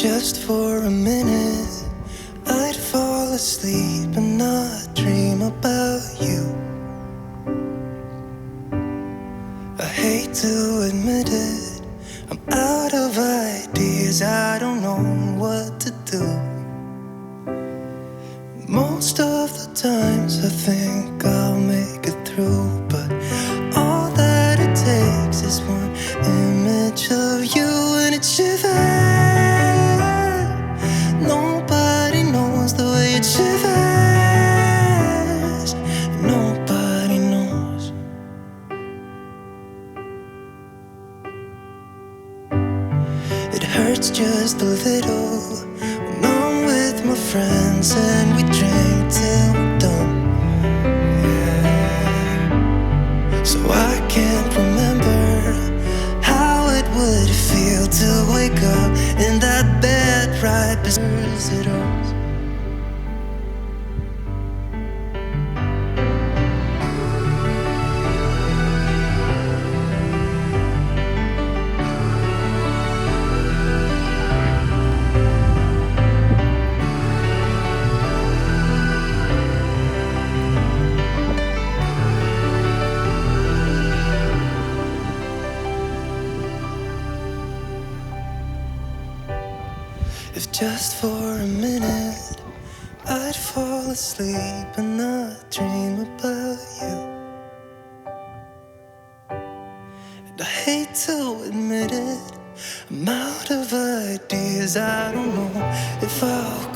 just for a minute I'd fall asleep and not dream about you. I hate to admit it, I'm out of ideas, I don't know what to do. Most of the times I think I'll just a little. When I'm with my friends and just for a minute I'd fall asleep and not dream about you. And I hate to admit it, I'm out of ideas. I don't know if I'll